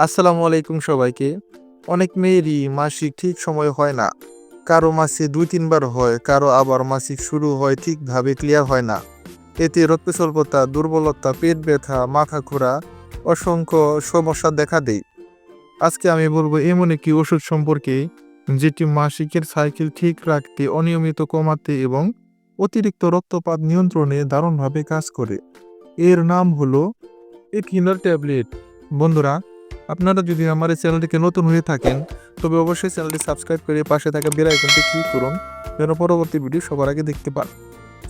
আসসালামু আলাইকুম সবাইকে। অনেক মেয়েরই মাসিক ঠিক সময় হয় না। কারও মাসে দুই, তিনবার হয়, কারও আবার মাসিক শুরু হয় ঠিকভাবে ক্লিয়ার হয় না। এতে রক্ত স্বল্পতা দুর্বলতা, পেট ব্যথা, মাথা ঘোরা, অসংখ্য সমস্যা দেখা দেয়। আজকে আমি বলব এমন একটি ওষুধ সম্পর্কে, যেটি মাসিকের সাইকেল ঠিক রাখতে, অনিয়মিত কমাতে এবং অতিরিক্ত রক্তপাত নিয়ন্ত্রণে দারুণভাবে কাজ করে। এর নাম হলো একিনার ট্যাবলেট বন্ধুরা আপনারা যদি আমার এই চ্যানেলটিকে নতুন হয়ে থাকেন, তবে অবশ্যই চ্যানেলটি সাবস্ক্রাইব করে পাশে থাকা বেল আইকনটি ক্লিক করুন, যেন পরবর্তী ভিডিও সবার আগে দেখতে পান।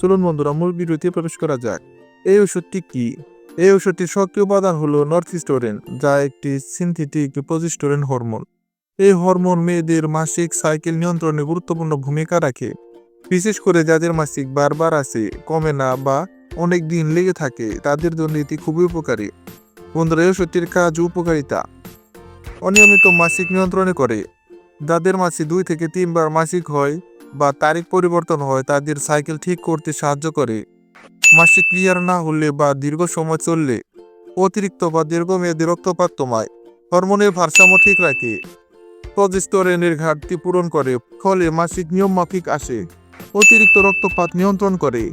চলুন বন্ধুরা, মূল ভিডিওতে প্রবেশ করা যাক। এই ওষুধটি কি? এই ওষুধটির সক্রিয় উপাদান হলো নর্থিস্টোরেন যা একটি সিনথেটিক প্রজিস্টোরেন হরমোন। এই হরমোন মেয়েদের মাসিক সাইকেল নিয়ন্ত্রণে গুরুত্বপূর্ণ ভূমিকা রাখে। বিশেষ করে যাদের মাসিক বারবার আসে, কমে না বা অনেক দিন লেগে থাকে, তাদের জন্য এটি খুবই উপকারী। বন্ধুরা, এই ওষুধটির কাজ উপকারিতা। অনিয়মিত মাসিক নিয়ন্ত্রণে করে। যাদের মাসে দুই থেকে তিনবার মাসিক হয় বা তারিখ পরিবর্তন হয়, তাদের সাইকেল ঠিক করতে সাহায্য করে। মাসিক ক্লিয়ার না হলে বা দীর্ঘ সময় চললে অতিরিক্ত বা দীর্ঘমেয়াদী রক্তপাত কমায় হরমোনের ভারসাম্য ঠিক রাখে। প্রজেস্টোরেনের ঘাটতি পূরণ করে, ফলে মাসিক নিয়ম মাফিক আসে। অতিরিক্ত রক্তপাত নিয়ন্ত্রণ করে।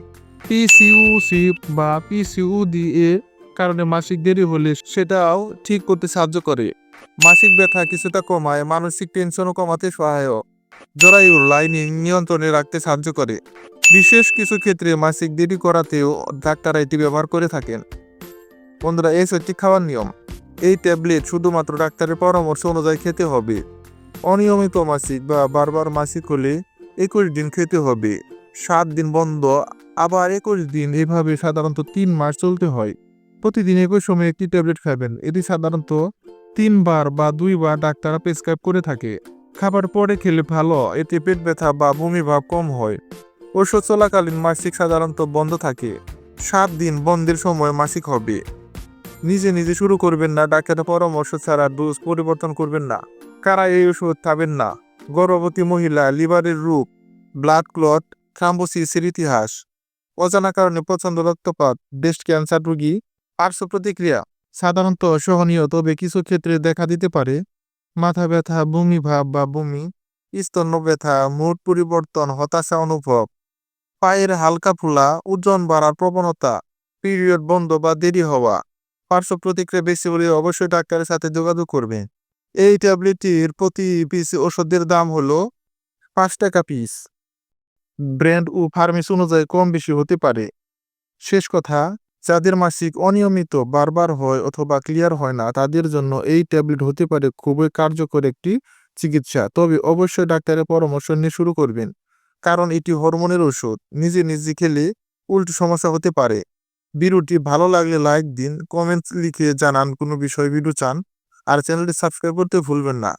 পিসিউসি বা পিসিউডি এর কারণে মাসিক দেরি হলে সেটাও ঠিক করতে সাহায্য করে। মাসিক ব্যথা কিছুটা কমায়, মানসিক টেনশনও কমাতে সহায়ক। জরায়ুর লাইনিং নিয়ন্ত্রণে রাখতে সাহায্য করে। বিশেষ কিছু ক্ষেত্রে মাসিক দেরি করাতেও ডাক্তাররা এটি ব্যবহার করে থাকেন। বন্ধুরা, এই হচ্ছে খাওয়ার নিয়ম। এই ট্যাবলেট শুধুমাত্র ডাক্তারের পরামর্শ অনুযায়ী খেতে হবে। অনিয়মিত মাসিক বা বারবার মাসিক হলে একুশ দিন খেতে হবে। সাত দিন বন্ধ, আবার একুশ দিন এভাবে সাধারণত তিন মাস চলতে হয়। প্রতিদিন একই সময় একটি ট্যাবলেট খাবেন। এটি সাধারণত তিনবার বা দুইবার ডাক্তাররা প্রেসক্রাইব করে থাকে। খাবার পরে খেলে ভালো, এতে পেট ব্যথা বা বমি ভাব কম হয়। ওষুধ চলাকালীন মাসিক সাধারণত বন্ধ থাকে। সাত দিন বন্ধের সময় মাসিক হবে। নিজে নিজে শুরু করবেন না, ডাক্তারের পরামর্শ ছাড়া ডোজ পরিবর্তন করবেন না। কারা এই ওষুধ খাবেন না? গর্ভবতী মহিলা, লিভারের রূপ ব্লাড ক্লট, থ্রাম্বোসিসের ইতিহাস। অজানা কারণে প্রচণ্ড রক্তপাত, ব্রেস্ট ক্যান্সার রোগী পার্শ্ব প্রতিক্রিয়া সাধারণত সহনীয়, তবে কিছু ক্ষেত্রে দেখা দিতে পারে মাথা ব্যথা, বমি ভাব বা বমি স্তন্য ব্যথা মুড পরিবর্তন, হতাশা অনুভব, পায়ের হালকা ফোলা, ওজন বাড়ার প্রবণতা, পিরিয়ড বন্ধ বা দেরি হওয়া। পার্শ্ব প্রতিক্রিয়া বেশি হলে অবশ্যই ডাক্তারের সাথে যোগাযোগ করবে এই ট্যাবলেটটির প্রতি পিস ওষুধের দাম হলো পাঁচ টাকা পিস। ব্র্যান্ড ও ফার্মেসি অনুযায়ী কম বেশি হতে পারে। শেষ কথা যাদের মাসিক অনিয়মিত, বারবার হয় অথবা ক্লিয়ার হয় না, তাদের জন্য এই ট্যাবলেট হতে পারে খুবই কার্যকর একটি চিকিৎসা। তবে অবশ্যই ডাক্তারের পরামর্শ নিয়ে শুরু করবেন, কারণ এটি হরমোনের ওষুধ, নিজে নিজে খেলে উল্টো সমস্যা হতে পারে। ভিডিওটি ভালো লাগলে লাইক দিন কমেন্টস লিখে জানান কোনো বিষয় ভিডিও চান, আর চ্যানেলটি সাবস্ক্রাইব করতে ভুলবেন না।